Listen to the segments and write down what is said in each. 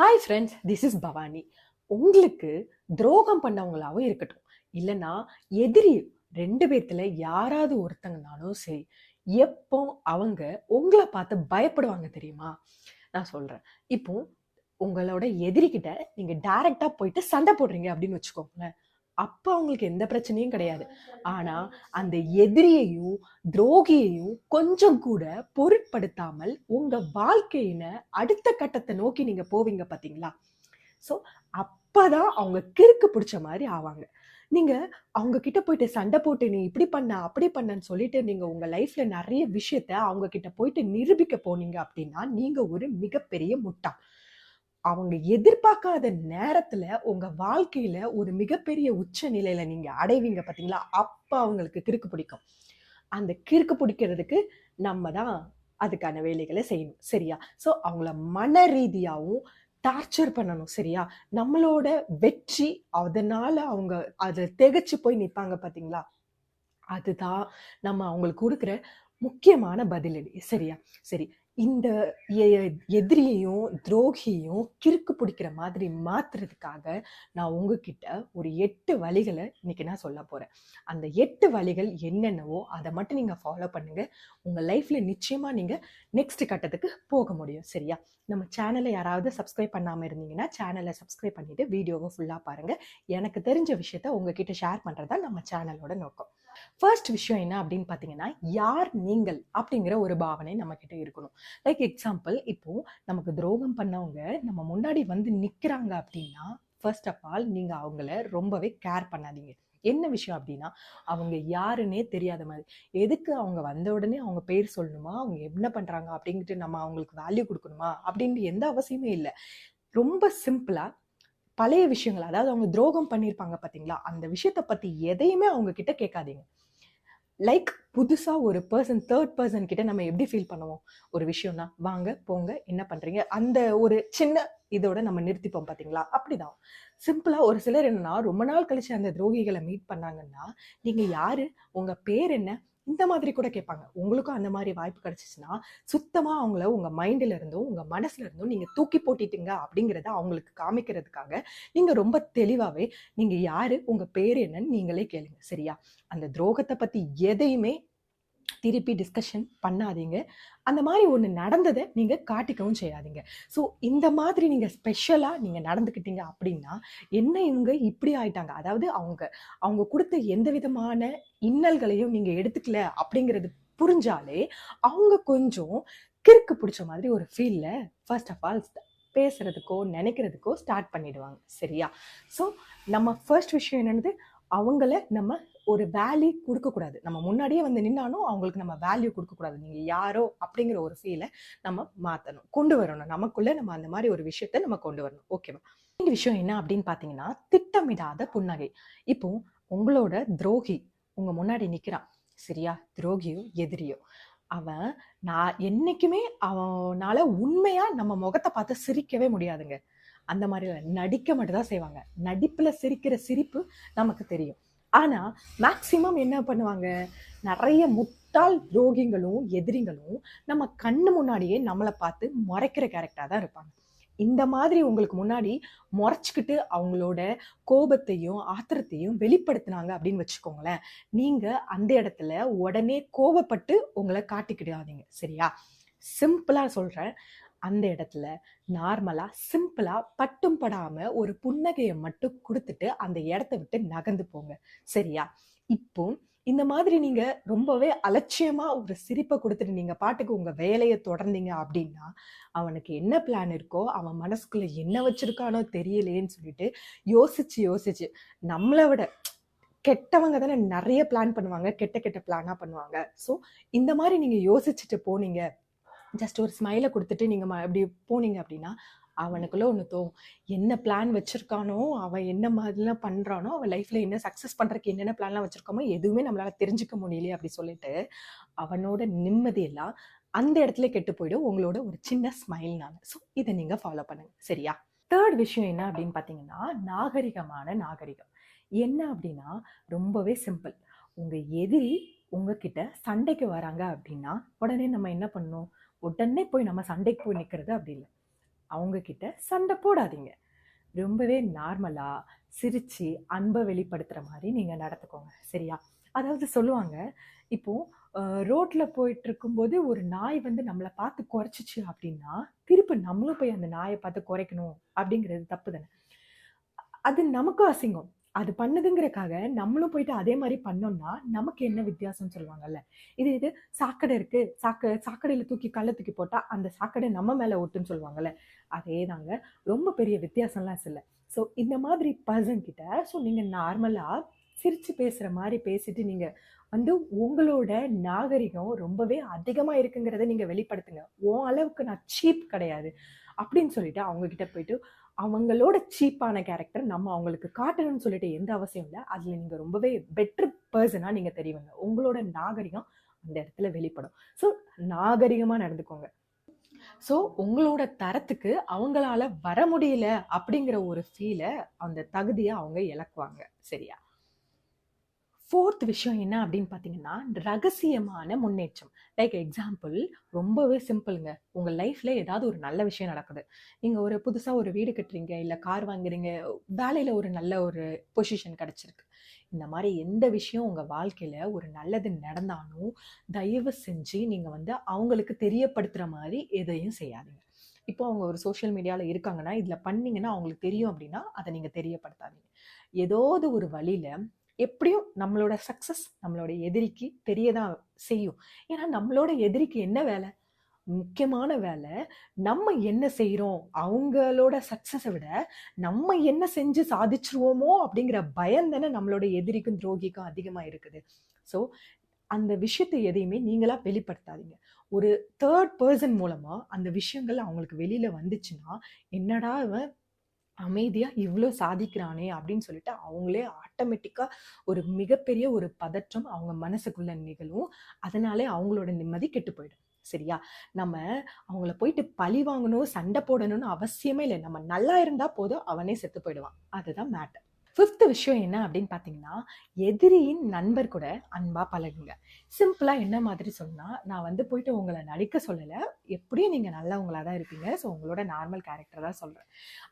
Hi friends this is Bhavani. உங்களுக்கு துரோகம் பண்ணவங்களாவும் இருக்கட்டும். இல்லைன்னா எதிரி ரெண்டு பேர்த்தில் யாராவது ஒருத்தங்கனாலும் சரி எப்போ அவங்க உங்களை பார்த்து பயப்படுவாங்க தெரியுமா? நான் சொல்கிறேன் இப்போ உங்களோட எதிரிக்கிட்ட நீங்கள் டைரெக்டாக போயிட்டு சண்டை போடுறீங்க அப்படின்னு வச்சுக்கோங்களேன். அப்போ அவங்களுக்கு எந்த பிரச்சனையும் கிடையாது. ஆனால் அந்த எதிரியையும் துரோகியையும் கொஞ்சம் கூட பொருட்படுத்தாமல் உங்கள் வாழ்க்கையின அடுத்த கட்டத்தை நோக்கி நீங்கள் போவீங்க பார்த்தீங்களா ஸோ அப்போதான் அவங்க கிறுக்கு பிடிச்ச மாதிரி ஆவாங்க. நீங்க அவங்க கிட்ட போயிட்டு சண்டை போட்டு நீ இப்படி பண்ண அப்படி பண்ணன்னு சொல்லிட்டு நீங்க உங்க லைஃப்ல நிறைய விஷயத்த அவங்க கிட்ட போயிட்டு நிரூபிக்க போனீங்க அப்படின்னா நீங்க ஒரு மிகப்பெரிய முட்டாள் அவங்க எதிர்பார்க்காத நேரத்துல உங்க வாழ்க்கையில ஒரு மிகப்பெரிய உச்ச நிலையில நீங்க அடைவீங்க பாத்தீங்களா? அப்ப அவங்களுக்கு கிறுக்கு பிடிக்கும். அந்த கிறுக்கு பிடிக்கிறதுக்கு நம்ம தான் அதுக்கான வேலைகளை செய்யணும் சரியா? ஸோ அவங்கள மன ரீதியாகவும் டார்ச்சர் பண்ணணும் சரியா? நம்மளோட வெற்றி அதனால அவங்க அதில் திகச்சு போய் நிற்பாங்க பார்த்தீங்களா அதுதான் நம்ம அவங்களுக்கு கொடுக்குற முக்கியமான பதிலடி சரியா? சரி இந்த எ- எதிரியையும் துரோகியையும் கிறுக்கு பிடிக்கிற மாதிரி மாத்துறதுக்காக நான் உங்ககிட்ட ஒரு எட்டு வழிகளை இன்னைக்கு நான் சொல்ல போறேன். அந்த எட்டு வழிகள் என்னென்னவோ அதை மட்டும் நீங்க ஃபாலோ பண்ணுங்க. உங்க லைஃப்ல நிச்சயமா நீங்க நெக்ஸ்ட் கட்டத்துக்கு போக முடியும். சரியா? நம்ம சேனலை யாராவது சப்ஸ்கிரைப் பண்ணாம இருந்தீங்கன்னா சேனலை சப்ஸ்கிரைப் பண்ணிட்டு வீடியோவை ஃபுல்லா பாருங்க. எனக்கு தெரிஞ்ச விஷயத்த உங்ககிட்ட ஷேர் பண்றதா நம்ம சேனலோட நோக்கம். ஃபர்ஸ்ட் விஷயம் என்ன அப்படின்னு பார்த்தீங்கன்னா யார் நீங்கள் அப்படிங்கிற ஒரு பாவனை நம்ம கிட்ட இருக்கணும். லைக் எக்ஸாம்பிள் இப்போ நமக்கு துரோகம் பண்ணவங்க நம்ம முன்னாடி வந்து நிற்கிறாங்க அப்படின்னா ஃபர்ஸ்ட் ஆஃப் ஆல் நீங்கள் அவங்கள ரொம்பவே கேர் பண்ணாதீங்க. என்ன விஷயம் அப்படின்னா அவங்க யாருன்னே தெரியாத மாதிரி. எதுக்கு அவங்க வந்த உடனே அவங்க பேர் சொல்லணுமா? அவங்க என்ன பண்ணுறாங்க அப்படின்ட்டு நம்ம அவங்களுக்கு வேல்யூ கொடுக்கணுமா? அப்படின்ட்டு எந்த அவசியமே இல்லை. ரொம்ப சிம்பிளாக பழைய விஷயங்கள் அதாவது அவங்க துரோகம் பண்ணியிருப்பாங்க பார்த்தீங்களா அந்த விஷயத்தை பற்றி எதையுமே அவங்க கிட்ட கேட்காதீங்க. லைக் புதுசாக ஒரு பர்சன் தேர்ட் பர்சன் கிட்ட நம்ம எப்படி ஃபீல் பண்ணுவோம்? ஒரு விஷயம்னா வாங்க போங்க என்ன பண்ணுறீங்க அந்த ஒரு சின்ன இதோட நம்ம நிறுத்திப்போம் பார்த்தீங்களா அப்படிதான். சிம்பிளாக ஒரு சிலர் என்னன்னா ரொம்ப நாள் கழிச்சு அந்த துரோகிகளை மீட் பண்ணாங்கன்னா நீங்கள் யார்? உங்கள் பேர் என்ன? இந்த மாதிரி கூட கேட்பாங்க. உங்களுக்கும் அந்த மாதிரி வாய்ப்பு கிடைச்சிச்சுன்னா சுத்தமாக அவங்கள உங்கள் மைண்டில் இருந்தும் உங்கள் மனசுல இருந்தும் நீங்கள் தூக்கி போட்டிட்டீங்க அப்படிங்கிறத அவங்களுக்கு காமிக்கிறதுக்காக நீங்கள் ரொம்ப தெளிவாகவே நீங்கள் யார் உங்கள் பேர் என்னன்னு நீங்களே கேளுங்க. சரியா? அந்த துரோகத்தை பற்றி எதையுமே திருப்பி டிஸ்கஷன் பண்ணாதீங்க. அந்த மாதிரி ஒன்று நடந்ததை நீங்கள் காட்டிக்கவும் செய்யாதீங்க. ஸோ இந்த மாதிரி நீங்கள் ஸ்பெஷலாக நீங்கள் நடந்துக்கிட்டீங்க அப்படின்னா என்ன இவங்க இப்படி ஆயிட்டாங்க? அதாவது அவங்க அவங்க கொடுத்த எந்த விதமான இன்னல்களையும் நீங்கள் எடுத்துக்கல அப்படிங்கிறது புரிஞ்சாலே அவங்க கொஞ்சம் கிறுக்கு பிடிச்ச மாதிரி ஒரு ஃபீலில் ஃபர்ஸ்ட் ஆஃப் ஆல் பேசுகிறதுக்கோ நினைக்கிறதுக்கோ ஸ்டார்ட் பண்ணிடுவாங்க. சரியா? ஸோ நம்ம ஃபர்ஸ்ட் விஷயம் என்னது? அவங்கள நம்ம ஒரு வேல்யூ கொடுக்கக்கூடாது. நம்ம முன்னாடியே வந்து நின்னாலும் அவங்களுக்கு நம்ம வேல்யூ கொடுக்கக்கூடாது. நீங்கள் யாரோ அப்படிங்கிற ஒரு ஃபீலை நம்ம மாற்றணும் கொண்டு வரணும். நமக்குள்ளே நம்ம அந்த மாதிரி ஒரு விஷயத்த நம்ம கொண்டு வரணும். ஓகேவா இந்த விஷயம் என்ன அப்படின்னு பார்த்தீங்கன்னா திட்டமிடாத புன்னகை. இப்போ உங்களோட துரோகி உங்கள் முன்னாடி நிற்கிறான் சரியா? துரோகியோ எதிரியோ. அவன் நான் என்றைக்குமே அவனால் உண்மையாக நம்ம முகத்தை பார்த்து சிரிக்கவே முடியாதுங்க. அந்த மாதிரி நடிக்க மட்டும் தான் செய்வாங்க. நடிப்பில் சிரிக்கிற சிரிப்பு நமக்கு தெரியும். ஆனால் மேக்சிமம் என்ன பண்ணுவாங்க? நிறைய முட்டாள் துரோகிங்களும் எதிரிங்களும் நம்ம கண்ணு முன்னாடியே நம்மளை பார்த்து மறைக்கிற கேரக்டராக தான் இருப்பாங்க. இந்த மாதிரி உங்களுக்கு முன்னாடி முறைச்சிக்கிட்டு அவங்களோட கோபத்தையும் ஆத்திரத்தையும் வெளிப்படுத்தினாங்க அப்படின்னு வச்சுக்கோங்களேன். நீங்கள் அந்த இடத்துல உடனே கோபப்பட்டு உங்களை காட்டிக்கிடாதீங்க. சரியா? சிம்பிளாக சொல்கிறேன் அந்த இடத்துல நார்மலா சிம்பிளா பட்டும் படாம ஒரு புன்னகையை மட்டும் கொடுத்துட்டு அந்த இடத்த விட்டு நகர்ந்து போங்க. சரியா? இப்போ இந்த மாதிரி நீங்க ரொம்பவே அலட்சியமா ஒரு சிரிப்பை கொடுத்துட்டு நீங்க பாட்டுக்கு உங்க வேலையை தொடர்ந்தீங்க அப்படின்னா அவனுக்கு என்ன பிளான் இருக்கோ அவன் மனசுக்குள்ள என்ன வச்சிருக்கானோ தெரியலையேன்னு சொல்லிட்டு யோசிச்சு யோசிச்சு நம்மளை விட கெட்டவங்க தானே நிறைய பிளான் பண்ணுவாங்க கெட்ட கெட்ட பிளானா பண்ணுவாங்க. ஸோ இந்த மாதிரி நீங்க யோசிச்சுட்டு போனீங்க ஜஸ்ட் ஒரு ஸ்மைலை கொடுத்துட்டு நீங்கள் அப்படி போனீங்க அப்படின்னா அவனுக்குள்ளே ஒன்று தோணும். என்ன பிளான் வச்சுருக்கானோ அவன் என்ன மாதிரிலாம் பண்ணுறானோ அவன் லைஃப்பில் என்ன சக்ஸஸ் பண்ணுறக்கு என்னென்ன பிளான்லாம் வச்சுருக்கோமோ எதுவுமே நம்மளால் தெரிஞ்சுக்க முடியலையே அப்படி சொல்லிட்டு அவனோட நிம்மதியெல்லாம் அந்த இடத்துல கெட்டு போயிடும். உங்களோட ஒரு சின்ன ஸ்மைல்னால ஸோ இதை நீங்கள் ஃபாலோ பண்ணுங்க. சரியா? தேர்ட் விஷயம் என்ன அப்படின்னு பார்த்தீங்கன்னா நாகரிகமான நாகரிகம். என்ன அப்படின்னா ரொம்பவே சிம்பிள் உங்கள் எதிரி உங்ககிட்ட சண்டைக்கு வராங்க அப்படின்னா உடனே நம்ம என்ன பண்ணணும்? உடனே போய் நம்ம சண்டைக்கு போய் நிற்கிறது அப்படி இல்லை. அவங்கக்கிட்ட சண்டை போடாதீங்க. ரொம்பவே நார்மலாக சிரித்து அன்பை வெளிப்படுத்துகிற மாதிரி நீங்கள் நடத்துக்கோங்க சரியா? அதாவது சொல்லுவாங்க இப்போது ரோட்டில் போயிட்டு இருக்கும்போது ஒரு நாய் வந்து நம்மளை பார்த்து குறைச்சிச்சு அப்படின்னா திருப்பி நம்மளும் போய் அந்த நாயை பார்த்து குறைக்கணும் அப்படிங்கிறது தப்பு தானே? அது நமக்கும் அசிங்கம். அது பண்ணுதுங்கிறக்காக நம்மளும் போயிட்டு அதே மாதிரி பண்ணோம்னா நமக்கு என்ன வித்தியாசம் சொல்லுவாங்கல்ல? இது இது சாக்கடை இருக்கு. சாக்க சாக்கடையில் தூக்கி கல்ல தூக்கி போட்டால் அந்த சாக்கடை நம்ம மேலே ஒட்டுன்னு சொல்லுவாங்கல்ல? அதே தாங்க ரொம்ப பெரிய வித்தியாசம்லாம் இல்லை ஸோ இந்த மாதிரி பர்சன் கிட்ட ஸோ நீங்கள் நார்மலாக சிரித்து பேசுகிற மாதிரி பேசிட்டு நீங்கள் வந்து உங்களோட நாகரிகம் ரொம்பவே அதிகமாக இருக்குங்கிறத நீங்கள் வெளிப்படுத்துங்க. உன் அளவுக்கு நான் சீப் கிடையாது. அப்படின்னு சொல்லிட்டு அவங்க கிட்ட போயிட்டு அவங்களோட சீப்பான கேரக்டர் நம்ம அவங்களுக்கு காட்டணும்னு சொல்லிட்டு எந்த அவசியம் இல்லை. அதில் நீங்கள் ரொம்பவே பெட்டர் பர்சனாக நீங்கள் தெரியுங்க உங்களோட நாகரிகம் அந்த இடத்துல வெளிப்படும். ஸோ நாகரிகமாக நடந்துக்கோங்க. ஸோ உங்களோட தரத்துக்கு அவங்களால வர முடியல அப்படிங்கிற ஒரு ஃபீலை அந்த தகுதியை அவங்க இழக்குவாங்க. சரியா? ஃபோர்த் விஷயம் என்ன அப்படின்னு பார்த்தீங்கன்னா ரகசியமான முன்னேற்றம். லைக் எக்ஸாம்பிள் ரொம்பவே சிம்பிளுங்க உங்கள் லைஃப்பில் ஏதாவது ஒரு நல்ல விஷயம் நடக்குது. நீங்கள் ஒரு புதுசாக ஒரு வீடு கட்டுறீங்க இல்லை கார் வாங்குறீங்க வேலையில் ஒரு நல்ல ஒரு பொசிஷன் கிடச்சிருக்கு. இந்த மாதிரி எந்த விஷயம் உங்கள் வாழ்க்கையில் ஒரு நல்லது நடந்தாலும் தயவு செஞ்சு நீங்கள் வந்து அவங்களுக்கு தெரியப்படுத்துகிற மாதிரி எதையும் செய்யாதீங்க. இப்போ அவங்க ஒரு சோஷியல் மீடியாவில் இருக்காங்கன்னா இதில் பண்ணிங்கன்னா அவங்களுக்கு தெரியும் அப்படின்னா அதை நீங்கள் தெரியப்படுத்தாதீங்க. ஏதாவது ஒரு வழியில் எப்படியும் நம்மளோட சக்ஸஸ் நம்மளோட எதிரிக்கு தெரியதான் செய்யும். ஏன்னா நம்மளோட எதிரிக்கு என்ன வேலை? முக்கியமான வேலை நம்ம என்ன செய்கிறோம் அவங்களோட சக்ஸஸை விட நம்ம என்ன செஞ்சு சாதிச்சிருவோமோ அப்படிங்கிற பயம் தானே நம்மளோட எதிரிக்கும் துரோகிக்கும் அதிகமாக இருக்குது. ஸோ அந்த விஷயத்தை எதையுமே நீங்களா வெளிப்படுத்தாதீங்க. ஒரு தேர்ட் பர்சன் மூலமாக அந்த விஷயங்கள் அவங்களுக்கு வெளியில் வந்துச்சுன்னா என்னடா இவன் அமைதியாக இவ்வளோ சாதிக்கிறானே அப்படின்னு சொல்லிட்டு அவங்களே ஆட்டோமேட்டிக்காக ஒரு மிகப்பெரிய ஒரு பதற்றம் அவங்க மனசுக்குள்ள நிகழும். அதனாலே அவங்களோட நிம்மதி கெட்டு போயிடும். சரியா? நம்ம அவங்கள போயிட்டு பழி வாங்கணும் சண்டை போடணும்னு அவசியமே இல்லை. நம்ம நல்லா இருந்தா போதும் அவனே செத்து போயிடுவான். அதுதான் மேட்டர் ஃபிஃப்த்து விஷயம் என்ன அப்படின்னு பார்த்தீங்கன்னா எதிரியின் நண்பர் கூட அன்பாக பழகுங்க. சிம்பிளாக என்ன மாதிரி சொன்னால் நான் வந்து போயிட்டு உங்களை நடிக்க சொல்லலை. எப்படியும் நீங்கள் நல்லவங்களா தான் இருப்பீங்க. ஸோ உங்களோட நார்மல் கேரக்டர் தான் சொல்கிறேன்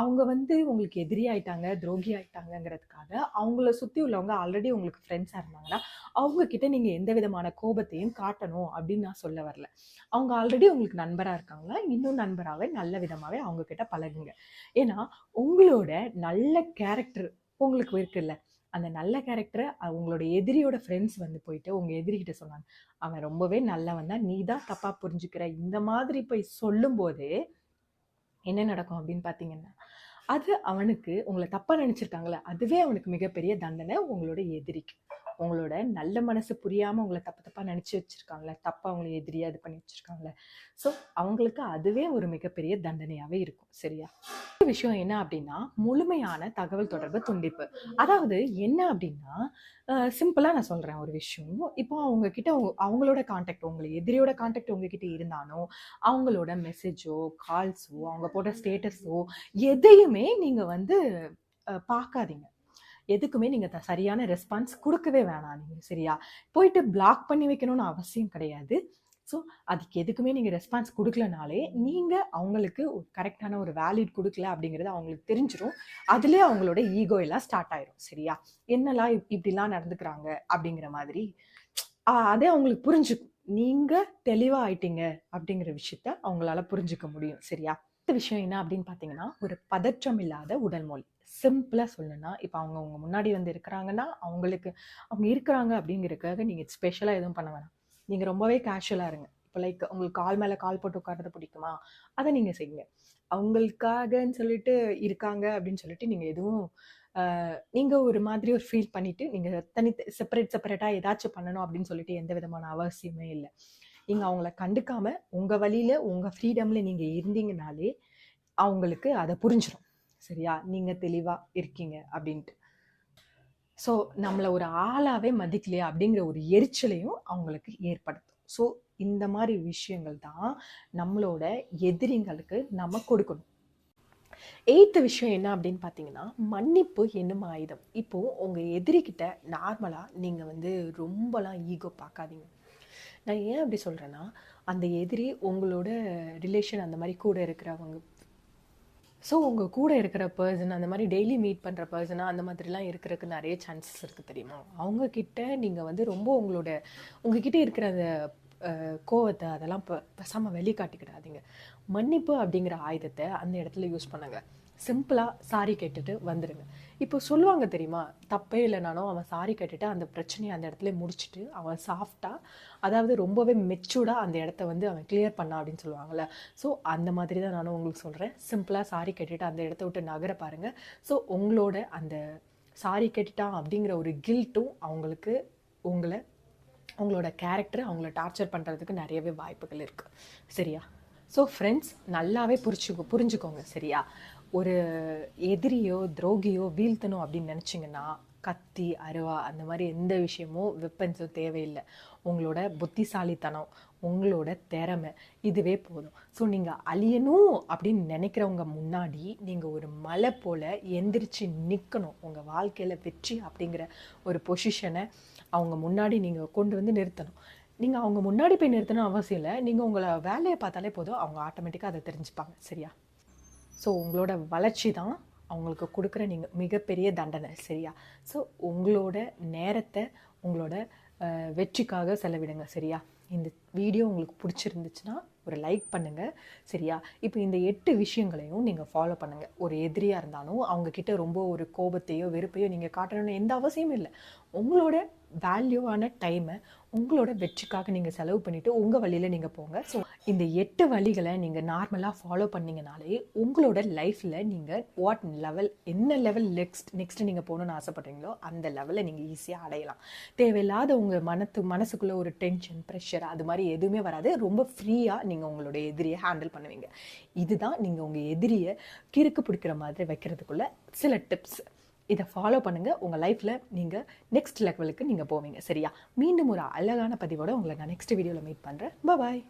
அவங்க வந்து உங்களுக்கு எதிரி ஆயிட்டாங்க துரோகி ஆயிட்டாங்கங்கிறதுக்காக அவங்கள சுற்றி உள்ளவங்க ஆல்ரெடி உங்களுக்கு ஃப்ரெண்ட்ஸாக இருந்தாங்கன்னா அவங்கக்கிட்ட நீங்கள் எந்த விதமான கோபத்தையும் காட்டணும் அப்படின்னு நான் சொல்ல வரல. அவங்க ஆல்ரெடி உங்களுக்கு நண்பராக இருக்காங்களா? இன்னும் நண்பராகவே நல்ல விதமாகவே அவங்கக்கிட்ட பழகுங்க. ஏன்னா உங்களோட நல்ல கேரக்டர் உங்களுக்கு இருக்குல்ல அந்த நல்ல கேரக்டரை உங்களோட எதிரியோட ஃப்ரெண்ட்ஸ் வந்து போயிட்டு உங்கள் எதிரிகிட்ட சொன்னாங்க. அவன் ரொம்பவே நல்லவன் தான். நீ தான் தப்பாக புரிஞ்சுக்கிற. இந்த மாதிரி போய் சொல்லும்போது என்ன நடக்கும் அப்படின்னு பார்த்தீங்கன்னா அது அவனுக்கு உங்களை தப்பாக நினச்சிருக்காங்களே அதுவே அவனுக்கு மிகப்பெரிய தண்டனை உங்களோட எதிரிக்கு. உங்களோட நல்ல மனசு புரியாமல் உங்களை தப்பு தப்பாக நினச்சி வச்சுருக்காங்களே தப்பாக அவங்கள எதிரியாக இது பண்ணி வச்சுருக்காங்களே. ஸோ அவங்களுக்கு அதுவே ஒரு மிகப்பெரிய தண்டனையாகவே இருக்கும். சரியா? விஷயம் என்ன அப்படின்னா முழுமையான தகவல் தொடர்பு துண்டிப்பு. அதாவது என்ன அப்படின்னா சிம்பிளாக நான் சொல்கிறேன் ஒரு விஷயம். இப்போ அவங்கக்கிட்ட அவங்களோட காண்டாக்ட் உங்களை எதிரியோட காண்டாக்ட் உங்ககிட்ட இருந்தாலும் அவங்களோட மெசேஜோ கால்ஸோ அவங்க போட்ட ஸ்டேட்டஸோ எதையுமே நீங்கள் வந்து பார்க்காதீங்க. எதுக்குமே நீங்கள் த சரியான ரெஸ்பான்ஸ் கொடுக்கவே வேணாம் நீங்கள் சரியா? போயிட்டு பிளாக் பண்ணி வைக்கணும்னு அவசியம் கிடையாது. ஸோ அதுக்கு எதுக்குமே நீங்கள் ரெஸ்பான்ஸ் கொடுக்கலனாலே நீங்கள் அவங்களுக்கு ஒரு கரெக்டான ஒரு வேலிட் கொடுக்கல அப்படிங்கிறது அவங்களுக்கு தெரிஞ்சிடும் அதுலேயே அவங்களோட ஈகோ எல்லாம் ஸ்டார்ட் ஆயிரும் சரியா? என்னெல்லாம் இப்- இப்படிலாம் நடந்துக்கிறாங்க அப்படிங்கிற மாதிரி அதே அவங்களுக்கு புரிஞ்சுக்கும். நீங்கள் தெளிவாக ஆயிட்டீங்க அப்படிங்கிற விஷயத்த அவங்களால புரிஞ்சுக்க முடியும் சரியா? அடுத்த விஷயம் என்ன அப்படின்னு பார்த்தீங்கன்னா ஒரு பதற்றம் இல்லாத உடல் மொழி. சிம்பிளாக சொல்லணும்னா இப்போ அவங்க உங்க முன்னாடி வந்து இருக்கிறாங்கன்னா அவங்களுக்கு அவங்க இருக்கிறாங்க அப்படிங்கிறதுக்காக நீங்கள் ஸ்பெஷலாக எதுவும் பண்ண வேணாம். நீங்கள் ரொம்பவே கேஷுவலாக இருங்க. இப்போ லைக் உங்களுக்கு கால் மேலே கால் போட்டு உட்கார்றது பிடிக்குமா? அதை நீங்கள் செய்யுங்க. அவங்களுக்காகன்னு சொல்லிட்டு இருக்காங்க அப்படின்னு சொல்லிட்டு நீங்கள் எதுவும் நீங்கள் ஒரு மாதிரி ஒரு ஃபீல் பண்ணிவிட்டு நீங்கள் தனி செப்பரேட் செப்பரேட்டாக ஏதாச்சும் பண்ணணும் அப்படின்னு சொல்லிட்டு எந்த விதமான அவசியமே இல்லை. நீங்கள் அவங்கள கண்டுக்காமல் உங்கள் வழியில் உங்கள் ஃப்ரீடமில் நீங்கள் இருந்தீங்கனாலே அவங்களுக்கு அதை புரிஞ்சிடும் சரியா? நீங்கள் தெளிவாக இருக்கீங்க அப்படின்ட்டு. ஸோ நம்மளை ஒரு ஆளாகவே மதிக்கலையா அப்படிங்கிற ஒரு எரிச்சலையும் அவங்களுக்கு ஏற்படுத்தும். ஸோ இந்த மாதிரி விஷயங்கள் தான் நம்மளோட எதிரிங்களுக்கு நம்ம கொடுக்கணும். எய்த்து விஷயம் என்ன அப்படின்னு பார்த்தீங்கன்னா மன்னிப்பு என்னும் ஆயுதம். இப்போது உங்கள் எதிரிக்கிட்ட நார்மலாக நீங்கள் வந்து ரொம்பலாம் ஈகோ பார்க்காதீங்க. நான் ஏன் அப்படி சொல்கிறேன்னா அந்த எதிரி உங்களோட ரிலேஷன் அந்த மாதிரி கூட இருக்கிறவங்க ஸோ உங்கள் கூட இருக்கிற பர்சன் அந்த மாதிரி டெய்லி மீட் பண்ணுற பர்சனாக அந்த மாதிரிலாம் இருக்கிறதுக்கு நிறைய சான்சஸ் இருக்குது தெரியுமா? அவங்கக்கிட்ட நீங்கள் வந்து ரொம்ப உங்களோட உங்ககிட்ட இருக்கிற அந்த கோவத்தை அதெல்லாம் ப பேசாமல் வெளிக்காட்டிக்கிடாதீங்க. மன்னிப்பு அப்படிங்கிற ஆயுதத்தை அந்த இடத்துல யூஸ் பண்ணுங்கள் சிம்பிளாக சாரி கேட்டுட்டு வந்துடுங்க இப்போ சொல்லுவாங்க தெரியுமா? தப்பே இல்லைனாலும் அவன் சாரி கேட்டுட்டு அந்த பிரச்சனையை அந்த இடத்துல முடிச்சுட்டு அவன் சாஃப்டாக அதாவது ரொம்பவே மெச்சூர்டாக அந்த இடத்த வந்து அவன் கிளியர் பண்ணா அப்படின்னு சொல்லுவாங்கள்ல ஸோ அந்த மாதிரி தான் நானும் உங்களுக்கு சொல்கிறேன் சிம்பிளாக சாரி கேட்டுட்டு அந்த இடத்த விட்டு நகர பாருங்கள் ஸோ உங்களோட அந்த சாரி கேட்டுட்டான் அப்படிங்கிற ஒரு கில்ட்டும் அவங்களுக்கு உங்களை உங்களோட கேரக்டர் அவங்கள டார்ச்சர் பண்ணுறதுக்கு நிறையவே வாய்ப்புகள் இருக்குது சரியா? ஸோ ஃப்ரெண்ட்ஸ் நல்லாவே புரிச்சு புரிஞ்சுக்கோங்க. சரியா? ஒரு எதிரியோ துரோகியோ வீழ்த்தணும் அப்படின்னு நினச்சிங்கன்னா கத்தி அருவா அந்த மாதிரி எந்த விஷயமும் வெப்பன்ஸும் தேவையில்லை. உங்களோட புத்திசாலித்தனம் உங்களோட திறமை இதுவே போதும். ஸோ நீங்கள் அழியணும் அப்படின்னு நினைக்கிறவங்க முன்னாடி நீங்கள் ஒரு மலை போல் எந்திரிச்சு நிற்கணும் உங்கள் வாழ்க்கையில் வெற்றி அப்படிங்கிற ஒரு பொசிஷனை அவங்க முன்னாடி நீங்கள் கொண்டு வந்து நிறுத்தணும். நீங்கள் அவங்க முன்னாடி போய் நிறுத்தணும் அவசியம் இல்லை. நீங்கள் உங்களை வேலையை பார்த்தாலே போதும். அவங்க ஆட்டோமேட்டிக்காக அதை தெரிஞ்சுப்பாங்க. சரியா? ஸோ உங்களோட வளர்ச்சி தான் அவங்களுக்கு கொடுக்குற நீங்கள் மிகப்பெரிய தண்டனை சரியா? ஸோ உங்களோட நேரத்தை உங்களோட வெற்றிக்காக செலவிடுங்க சரியா? இந்த வீடியோ உங்களுக்கு பிடிச்சிருந்துச்சுன்னா ஒரு லைக் பண்ணுங்கள் சரியா? இப்போ இந்த எட்டு விஷயங்களையும் நீங்கள் ஃபாலோ பண்ணுங்கள் ஒரு எதிரியாக இருந்தாலும் அவங்கக்கிட்ட ரொம்ப ஒரு கோபத்தையோ வெறுப்பையோ நீங்கள் காட்டணும்னு எந்த அவசியமும் இல்லை. உங்களோட வேல்யூவான டைமை உங்களோட வெற்றிக்காக நீங்கள் செலவு பண்ணிவிட்டு உங்கள் வழியில் நீங்கள் போங்க. ஸோ இந்த எட்டு வழிகளை நீங்கள் நார்மலாக ஃபாலோ பண்ணீங்கனாலே உங்களோட லைஃப்பில் நீங்கள் வாட் லெவல் என்ன லெவல் நெக்ஸ்ட் நெக்ஸ்ட் நீங்கள் போகணுன்னு ஆசைப்பட்றீங்களோ அந்த லெவலில் நீங்கள் ஈஸியாக அடையலாம். தேவையில்லாத உங்கள் மனத்து மனசுக்குள்ளே ஒரு டென்ஷன் ப்ரெஷர் அது மாதிரி எதுவுமே வராது. ரொம்ப ஃப்ரீயாக நீங்கள் உங்களோட எதிரியை ஹேண்டில் பண்ணுவீங்க. இதுதான் நீங்கள் உங்கள் எதிரியை கிறுக்கு பிடிக்கிற மாதிரி வைக்கிறதுக்குள்ள சில டிப்ஸ் இதை ஃபாலோ பண்ணுங்கள் உங்கள் லைஃப்பில் நீங்கள் நெக்ஸ்ட் லெவலுக்கு நீங்கள் போவீங்க. சரியா? மீண்டும் ஒரு அழகான பதிவோடு உங்களை நான் நெக்ஸ்ட் வீடியோவில் மீட் பண்ணுறேன் பாய்